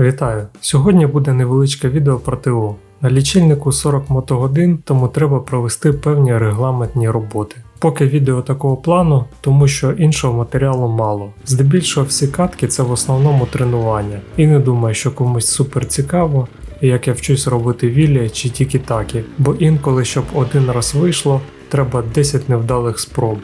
Вітаю! Сьогодні буде невеличке відео про ТО. На лічильнику 40 мотогодин, тому треба провести певні регламентні роботи. Поки відео такого плану, тому що іншого матеріалу мало. Здебільшого всі катки це в основному тренування, і не думаю, що комусь супер цікаво, як я вчусь робити вілі чи тільки такі, бо інколи, щоб один раз вийшло, треба 10 невдалих спроб.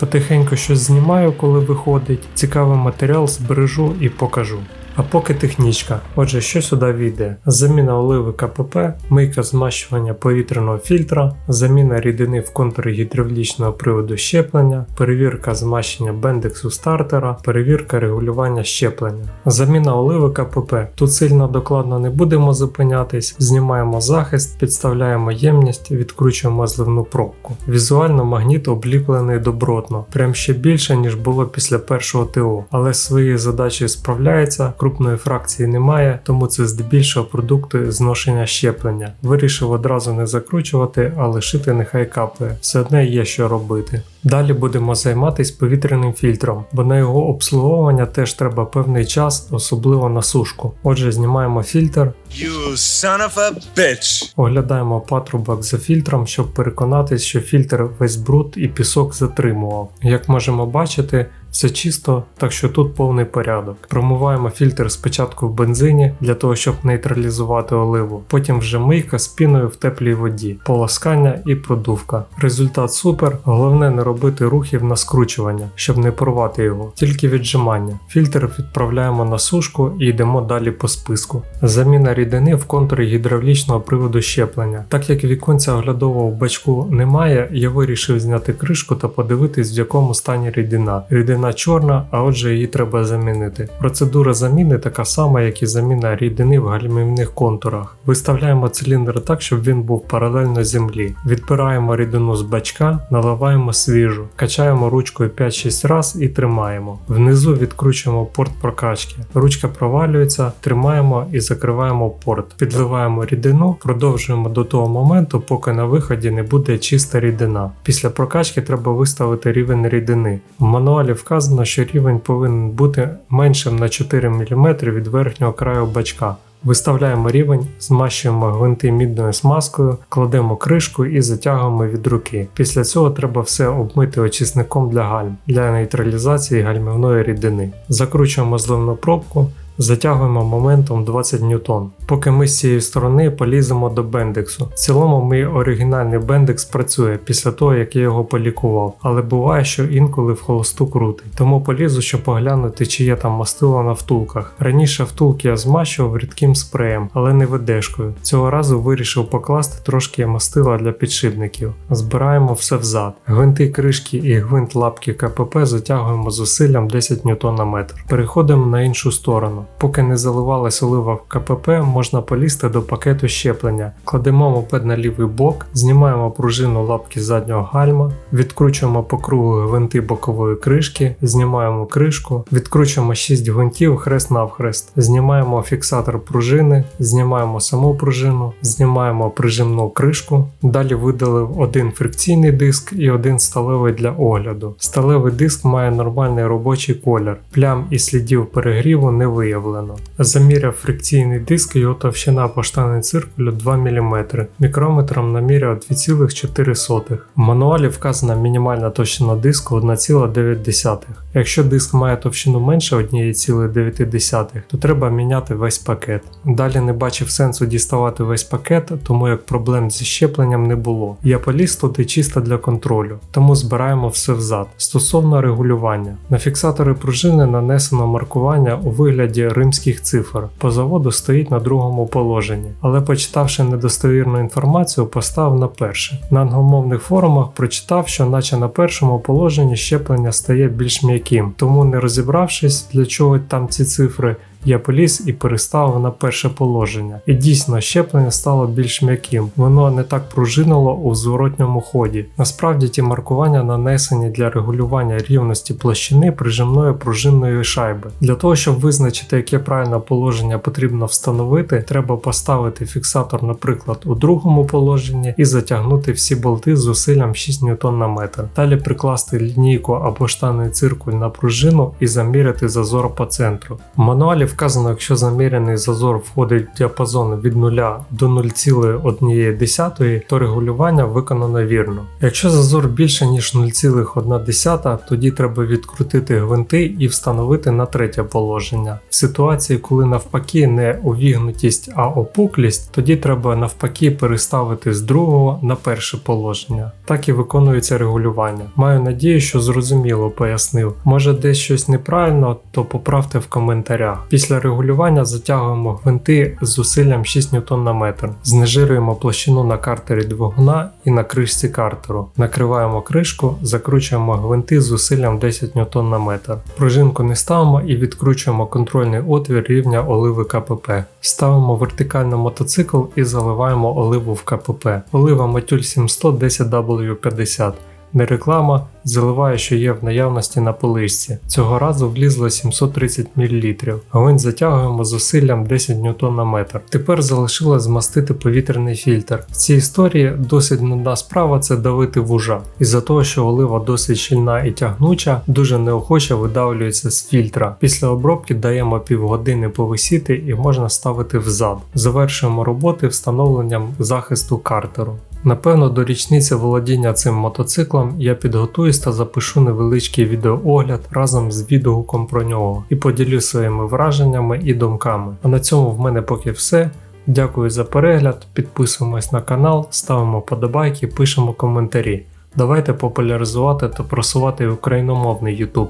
Потихеньку щось знімаю, коли виходить, цікавий матеріал збережу і покажу. А поки технічка. Отже, що сюди війде? Заміна оливи КПП, мийка змащування повітряного фільтра, заміна рідини в контурі гідравлічного приводу щеплення, перевірка змащення бендексу стартера, перевірка регулювання щеплення. Заміна оливи КПП. Тут сильно докладно не будемо зупинятись, знімаємо захист, підставляємо ємність, відкручуємо зливну пробку. Візуально магніт обліплений добротно, прям ще більше, ніж було після першого ТО, але з своєю задачею справляється крупної фракції немає, тому це здебільшого продукти зношення щеплення. Вирішив одразу не закручувати, а лишити нехай капає. Все одне є що робити. Далі будемо займатися повітряним фільтром, бо на його обслуговування теж треба певний час, особливо на сушку. Отже, знімаємо фільтр, You son of a bitch! оглядаємо патрубок за фільтром, щоб переконатись, що фільтр весь бруд і пісок затримував. Як можемо бачити, все чисто, так що тут повний порядок. Промиваємо фільтр спочатку в бензині для того, щоб нейтралізувати оливу, потім вже мийка з піною в теплій воді, полоскання і продувка. Результат супер, головне не робити рухів на скручування, щоб не порвати його, тільки віджимання. Фільтр відправляємо на сушку і йдемо далі по списку. Заміна рідини в контурі гідравлічного приводу щеплення. Так як віконця оглядового бачку немає, я вирішив зняти кришку та подивитись, в якому стані рідина. Рідина чорна, а отже її треба замінити. Процедура заміни така сама, як і заміна рідини в гальмівних контурах. Виставляємо циліндр так, щоб він був паралельно землі. Відбираємо рідину з бачка, наливаємо свіжу, качаємо ручкою 5-6 раз і тримаємо. Внизу відкручуємо порт прокачки. Ручка провалюється, тримаємо і закриваємо порт. Підливаємо рідину, продовжуємо до того моменту, поки на виході не буде чиста рідина. Після прокачки треба виставити рівень рідини. В мануалі вказано, що рівень повинен бути меншим на 4 мм від верхнього краю бачка. Виставляємо рівень, змащуємо гвинти мідною смазкою, кладемо кришку і затягуємо від руки. Після цього треба все обмити очисником для гальм для нейтралізації гальмівної рідини. Закручуємо зливну пробку. Затягуємо моментом 20 ньютон. Поки ми з цієї сторони поліземо до бендексу. В цілому мій оригінальний бендекс працює після того, як я його полікував, але буває, що інколи в холосту крутить. Тому полізу, щоб поглянути, чи є там мастило на втулках. Раніше втулки я змащував рідким спреєм, але не ведешкою. Цього разу вирішив покласти трошки мастила для підшипників. Збираємо все взад. Гвинти кришки і гвинт лапки КПП затягуємо зусиллям 10 ньютон на метр. Переходимо на іншу сторону. Поки не заливалась олива в КПП, можна полізти до пакету щеплення. Кладемо мопед на лівий бок, знімаємо пружину лапки заднього гальма, відкручуємо по кругу гвинти бокової кришки, знімаємо кришку, відкручуємо 6 гвинтів хрест навхрест, знімаємо фіксатор пружини, знімаємо саму пружину, знімаємо прижимну кришку. Далі видалив один фрикційний диск і один сталевий для огляду. Сталевий диск має нормальний робочий колір, плям і слідів перегріву не виявлено. Заміряв фрикційний диск, його товщина по штані циркулю 2 мм, мікрометром наміряв 2,4. В мануалі вказана мінімальна товщина диску 1,9. Якщо диск має товщину менше 1,9, то треба міняти весь пакет. Далі не бачив сенсу діставати весь пакет, тому як проблем зі щепленням не було. Я поліз туди чисто для контролю, тому збираємо все взад. Стосовно регулювання, на фіксатори пружини нанесено маркування у вигляді римських цифр. По заводу стоїть на другому положенні, але почитавши недостовірну інформацію, поставив на перше. На англомовних форумах прочитав, що наче на першому положенні щеплення стає більш м'яким, тому не розібравшись, для чого там ці цифри. Я поліз і переставив на перше положення. І дійсно щеплення стало більш м'яким, воно не так пружинило у зворотньому ході. Насправді ті маркування нанесені для регулювання рівності площини прижимної пружинної шайби. Для того, щоб визначити, яке правильне положення потрібно встановити, треба поставити фіксатор, наприклад, у другому положенні і затягнути всі болти з зусиллям 6 Н на метр. Далі прикласти лінійку або штанний циркуль на пружину і заміряти зазор по центру. В мануалі вказано, якщо замірений зазор входить в діапазон від 0 до 0,1, то регулювання виконано вірно. Якщо зазор більше ніж 0,1, тоді треба відкрутити гвинти і встановити на третє положення. В ситуації, коли навпаки не увігнутість, а опуклість, тоді треба навпаки переставити з другого на перше положення. Так і виконується регулювання. Маю надію, що зрозуміло пояснив. Може десь щось неправильно, то поправте в коментарях. Після регулювання затягуємо гвинти з зусиллям 6 Нм на метр, знежирюємо площину на картері двигуна і на кришці картеру. Накриваємо кришку, закручуємо гвинти з зусиллям 10 Нм на метр. Пружинку не ставимо і відкручуємо контрольний отвір рівня оливи КПП. Ставимо вертикально мотоцикл і заливаємо оливу в КПП. Олива Матюль 700 10W50. Не реклама, заливаю, що є в наявності на поличці. Цього разу влізло 730 мл. Гвинт затягуємо зусиллям 10 Нм на метр. Тепер залишилось змастити повітряний фільтр. В цій історії досить нудна справа це давити вужа. Із-за того, що олива досить щільна і тягнуча, дуже неохоче видавлюється з фільтра. Після обробки даємо півгодини повисіти і можна ставити взад. Завершуємо роботи встановленням захисту картеру. Напевно, до річниці володіння цим мотоциклом я підготуюсь та запишу невеличкий відеоогляд разом з відгуком про нього і поділюсь своїми враженнями і думками. А на цьому в мене поки все. Дякую за перегляд, підписуємось на канал, ставимо подобайки, пишемо коментарі. Давайте популяризувати та просувати україномовний YouTube.